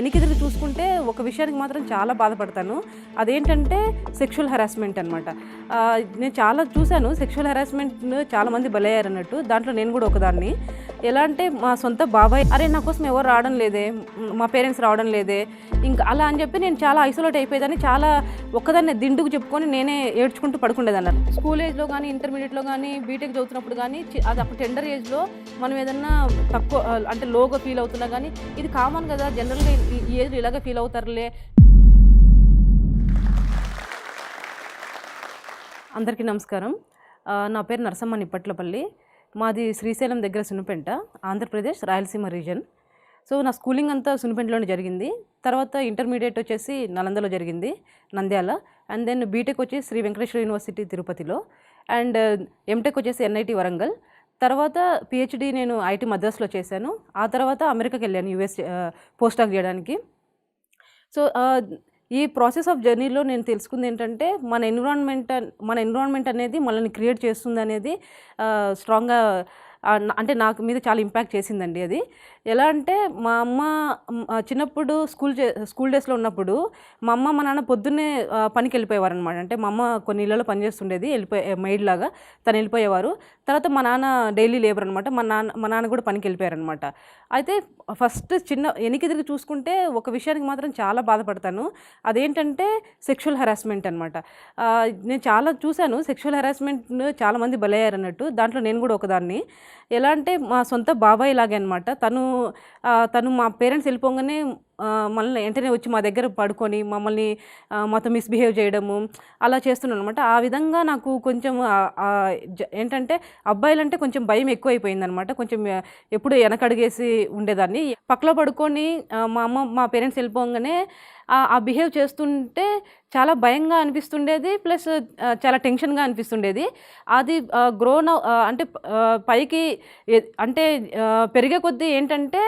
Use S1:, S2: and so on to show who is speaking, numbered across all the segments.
S1: ఎనికెదిరి చూసుకుంటే ఒక విషయానికి మాత్రం చాలా బాధపడతాను. అదేంటంటే సెక్షువల్ హెరాస్మెంట్ అనమాట నేను చాలా చూశాను సెక్షువల్ హెరాస్మెంట్ చాలామంది బలయ్యారు అన్నట్టు దాంట్లో నేను కూడా ఒకదాన్ని. ఎలా అంటే మా సొంత బాబాయ్ అరే నా కోసం ఎవరు రావడం లేదే మా పేరెంట్స్ రావడం లేదే ఇంకా అలా అని చెప్పి నేను చాలా ఐసోలేట్ అయిపోయేదాన్ని చాలా ఒక్కదాన్ని దిండుకు చెప్పుకొని నేనే ఏడ్చుకుంటూ పడుకుండేదాన్ని. స్కూల్ ఏజ్లో కానీ ఇంటర్మీడియట్లో కానీ బీటెక్ చదువుతున్నప్పుడు కానీ అది అప్పుడు టెండర్ ఏజ్లో మనం ఏదన్నా తక్కువ అంటే లోగా ఫీల్ అవుతున్నా కానీ ఇది కామన్ కదా జనరల్గా ఈ ఏజ్లో ఇలాగే ఫీల్ అవుతారులే. అందరికీ నమస్కారం. నా పేరు నరసమ్మ నిప్పట్లపల్లి. మాది శ్రీశైలం దగ్గర సునుపెంట ఆంధ్రప్రదేశ్ రాయలసీమ రీజన్ సో నా స్కూలింగ్ అంతా సునుపెంటలోనే జరిగింది. తర్వాత ఇంటర్మీడియట్ వచ్చేసి నలందలో జరిగింది నంద్యాల. అండ్ దెన్ బీటెక్ వచ్చి శ్రీ వెంకటేశ్వర యూనివర్సిటీ తిరుపతిలో. అండ్ ఎంటెక్ వచ్చేసి ఎన్ఐటి వరంగల్. తర్వాత పిహెచ్డి నేను ఐటీ మద్రాసులో చేశాను. ఆ తర్వాత అమెరికాకి వెళ్ళాను యూఎస్ పోస్ట్ డాక్ చేయడానికి. సో ఈ ప్రాసెస్ ఆఫ్ జర్నీలో నేను తెలుసుకుంది ఏంటంటే మన ఎన్విరాన్మెంట్ మన ఎన్విరాన్మెంట్ అనేది మనల్ని క్రియేట్ చేస్తుంది అనేది స్ట్రాంగ్గా అంటే నాకు మీద చాలా ఇంపాక్ట్ చేసిందండి అది. ఎలా అంటే మా అమ్మ చిన్నప్పుడు స్కూల్ స్కూల్ డేస్లో ఉన్నప్పుడు మా అమ్మ మా నాన్న పొద్దున్నే పనికి వెళ్ళిపోయేవారు అనమాట అంటే మా అమ్మ కొన్ని ఇళ్ళలో పనిచేస్తుండేది వెళ్ళిపోయే మైడ్ లాగా తను వెళ్ళిపోయేవారు. తర్వాత మా నాన్న డైలీ లేబర్ అనమాట మా నాన్న మా నాన్న కూడా పనికి వెళ్ళిపోయారనమాట అయితే ఫస్ట్ చిన్న వెనక్కి తిరిగి చూసుకుంటే ఒక విషయానికి మాత్రం చాలా బాధపడతాను. అదేంటంటే సెక్షువల్ హెరాస్మెంట్ అనమాట నేను చాలా చూశాను సెక్షువల్ హెరాస్మెంట్ చాలా మంది బలయ్యారు అన్నట్టు దాంట్లో నేను కూడా ఒకదాన్ని. ఎలా అంటే మా సొంత బాబాయ్ లాగే అనమాట తను తను మా పేరెంట్స్ వెళ్ళిపోగానే మళ్ళీ మనల్ని వెంటనే వచ్చి మా దగ్గర పడుకొని మమ్మల్ని మాతో మిస్బిహేవ్ చేయడము అలా చేస్తున్నాను అనమాట ఆ విధంగా నాకు కొంచెం జ- ఏంటంటే అబ్బాయిలంటే కొంచెం భయం ఎక్కువైపోయింది అనమాట కొంచెం ఎప్పుడు వెనకడిగేసి ఉండేదాన్ని. పక్కలో పడుకొని మా అమ్మ మా పేరెంట్స్ వెళ్ళిపోగానే ఆ- బిహేవ్ చేస్తుంటే చాలా భయంగా అనిపిస్తుండేది ప్లస్ చాలా టెన్షన్గా అనిపిస్తుండేది. అది గ్రోన్ అంటే పైకి అంటే పెరిగే కొద్దీ ఏంటంటే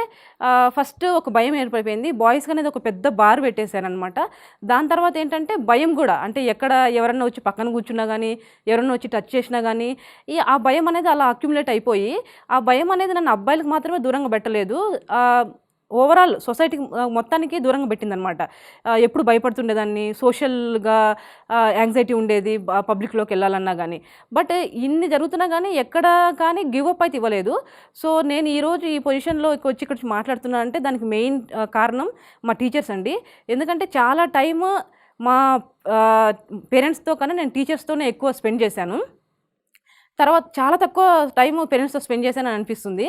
S1: ఫస్ట్ ఒక భయం ఏర్పడిపోయింది. బాయ్స్కి అనేది ఒక పెద్ద బార్ పెట్టేశారనమాట. దాని తర్వాత ఏంటంటే భయం కూడా. అంటే ఎక్కడ ఎవరన్నా వచ్చి పక్కన కూర్చున్నా కానీ ఎవరన్నా వచ్చి టచ్ చేసినా కానీ ఈ ఆ భయం అనేది అలా అక్యుములేట్ అయిపోయి ఆ భయం అనేది నన్ను అబ్బాయిలకు మాత్రమే దూరంగా పెట్టలేదు. ఓవరాల్ సొసైటీకి మొత్తానికి దూరంగా పెట్టిందనమాట ఎప్పుడు భయపడుతుండేదాన్ని సోషల్గా యాంగ్జైటీ ఉండేది పబ్లిక్లోకి వెళ్ళాలన్నా కానీ బట్ ఇన్ని జరుగుతున్నా కానీ ఎక్కడ కానీ గివ్ అప్ అయితే ఇవ్వలేదు. సో నేను ఈరోజు ఈ పొజిషన్లో వచ్చి ఇక్కడ మాట్లాడుతున్నాను అంటే దానికి మెయిన్ కారణం మా టీచర్స్ అండి. ఎందుకంటే చాలా టైం మా పేరెంట్స్తో కన్నా నేను టీచర్స్తోనే ఎక్కువ స్పెండ్ చేశాను. తర్వాత చాలా తక్కువ టైం పేరెంట్స్తో స్పెండ్ చేశానని అనిపిస్తుంది.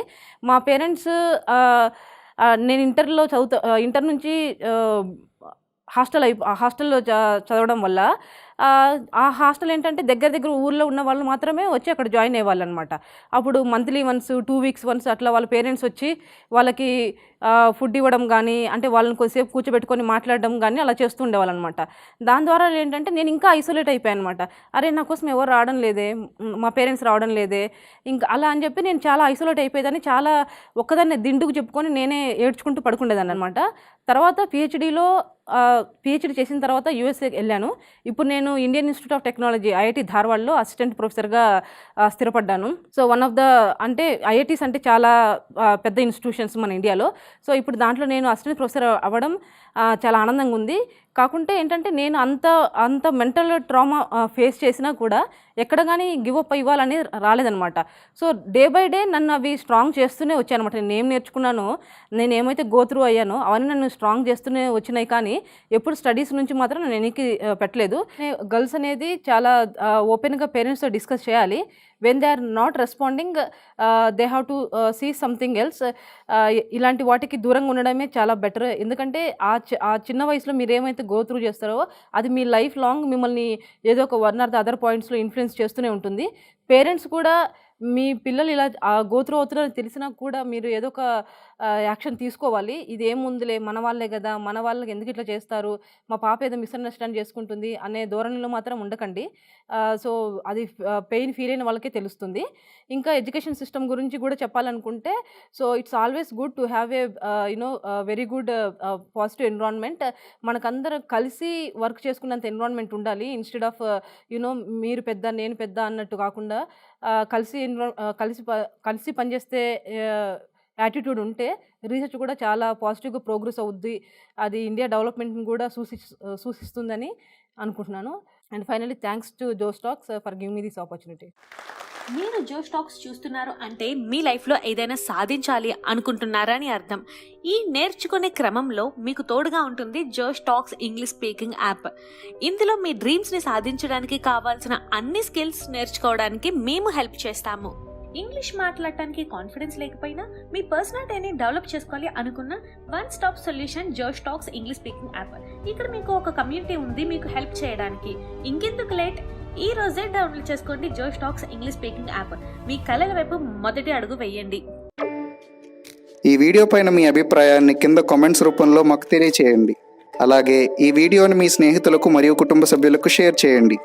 S1: మా పేరెంట్స్ నేను ఇంటర్లో చదువుతా ఇంటర్ నుంచి హాస్టల్ అయి హాస్టల్లో చ- చదవడం వల్ల ఆ, హాస్టల్ ఏంటంటే దగ్గర దగ్గర ఊర్లో ఉన్న వాళ్ళు మాత్రమే వచ్చి అక్కడ జాయిన్ అయ్యేవాళ్ళు అనమాట అప్పుడు monthly once two weeks once అట్లా వాళ్ళ పేరెంట్స్ వచ్చి వాళ్ళకి ఫుడ్ ఇవ్వడం కానీ అంటే వాళ్ళని కొద్దిసేపు కూర్చోబెట్టుకొని మాట్లాడడం కానీ అలా చేస్తూ అనమాట దాని ద్వారా ఏంటంటే నేను ఇంకా ఐసోలేట్ అయిపోయాను అనమాట అరే నా కోసం ఎవరు రావడం లేదే మా పేరెంట్స్ రావడం లేదే ఇంకా అలా అని చెప్పి నేను చాలా ఐసోలేట్ అయిపోయేదాన్ని. చాలా ఒక్కదాన్ని దిండుకు చెప్పుకొని నేనే ఏడ్చుకుంటూ పడుకుండేదాన్ని అనమాట తర్వాత పిహెచ్డీలో పిహెచ్డి చేసిన తర్వాత యూఎస్ఏ వెళ్ళాను. ఇప్పుడు నేను నేను Indian Institute of Technology IIT ధార్వాడ్లో assistant ప్రొఫెసర్గా స్థిరపడ్డాను. సో వన్ ఆఫ్ ద అంటే ఐఐటీస్ అంటే చాలా పెద్ద ఇన్స్టిట్యూషన్స్ మన ఇండియాలో సో ఇప్పుడు దాంట్లో నేను అసిస్టెంట్ ప్రొఫెసర్ అవ్వడం చాలా ఆనందంగా ఉంది. కాకుంటే ఏంటంటే నేను అంత అంత మెంటల్ ట్రామా ఫేస్ చేసినా కూడా ఎక్కడ కానీ గివ్ అప్ ఇవ్వాలని రాలేదనమాట సో డే బై డే నన్ను అవి స్ట్రాంగ్ చేస్తూనే వచ్చాయన్నమాట. నేను ఏం నేర్చుకున్నానో నేను ఏమైతే గోత్రూ అయ్యానో అవన్నీ నన్ను స్ట్రాంగ్ చేస్తూనే వచ్చినాయి కానీ ఎప్పుడు స్టడీస్ నుంచి మాత్రం నేను వెనక్కి పెట్టలేదు. గర్ల్స్ అనేది చాలా ఓపెన్గా పేరెంట్స్తో డిస్కస్ చేయాలి. When they are not responding they have to see something else ఇలాంటి వాటికి దూరంగా ఉండడమే చాలా బెటర్ ఎందుకంటే ఆ చి- ఆ చిన్న వయసులో మీరు ఏమైతే గో త్రూ చేస్తారో అది మీ లైఫ్ లాంగ్ మిమ్మల్ని ఏదో ఒక వన్ ఆర్ ద అదర్ పాయింట్స్లో ఇన్ఫ్లుయెన్స్ చేస్తూనే ఉంటుంది. పేరెంట్స్ కూడా మీ పిల్లలు ఇలా గోత్రం అవుతున్నారని తెలిసినా కూడా మీరు ఏదో ఒక యాక్షన్ తీసుకోవాలి. ఇది ఏముందిలే మన వాళ్ళే కదా మన వాళ్ళకి ఎందుకు ఇట్లా చేస్తారు? మా పాప ఏదో మిస్అండర్స్టాండ్ చేసుకుంటుంది అనే ధోరణిలో మాత్రం ఉండకండి. సో అది పెయిన్ ఫీల్ అయిన వాళ్ళకే తెలుస్తుంది. ఇంకా ఎడ్యుకేషన్ సిస్టమ్ గురించి కూడా చెప్పాలనుకుంటే so it's always good to have a you know very good positive environment. మనకందరం కలిసి వర్క్ చేసుకున్నంత ఎన్విరాన్మెంట్ ఉండాలి. ఇన్స్టెడ్ ఆఫ్ యునో మీరు పెద్ద నేను పెద్ద అన్నట్టు కాకుండా కలిసి ఎన్విరా కలిసి ప- కలిసి పనిచేస్తే యాటిట్యూడ్ ఉంటే రీసెర్చ్ కూడా చాలా పాజిటివ్గా ప్రోగ్రెస్ అవుద్ది. అది ఇండియా డెవలప్మెంట్ని కూడా సూచి సూచిస్తుందని అనుకుంటున్నాను. And finally thanks to Josh Talks for give me this opportunity.
S2: మీరు జో స్టాక్స్ చూస్తున్నారు అంటే మీ లైఫ్లో ఏదైనా సాధించాలి అనుకుంటున్నారని అర్థం. ఈ నేర్చుకునే క్రమంలో మీకు తోడుగా ఉంటుంది Josh Talks English speaking app. ఇందులో మీ డ్రీమ్స్ని సాధించడానికి కావాల్సిన అన్ని స్కిల్స్ నేర్చుకోవడానికి మేము హెల్ప్ చేస్తాము. ఇంగ్లీష్ మాట్లాడటానికి కాన్ఫిడెన్స్ లేకపోయినా మీ పర్సనాలిటీని డెవలప్ చేసుకోవాలి అనుకున్న one stop solution Josh Talks English speaking app. ఇక్కడ మీకు ఒక కమ్యూనిటీ ఉంది మీకు హెల్ప్ చేయడానికి. ఇంకెందుకు లేట్? ఈ రోజే డౌన్లోడ్ చేసుకోండి Josh Talks English speaking app మీ కళల వైపు మొదటి అడుగు వేయండి.
S3: ఈ వీడియో పైన మీ అభిప్రాయాన్ని కింద కామెంట్స్ రూపంలో మాకు తెలియచేయండి. అలాగే ఈ వీడియోని మీ స్నేహితులకు మరియు కుటుంబ సభ్యులకు షేర్ చేయండి.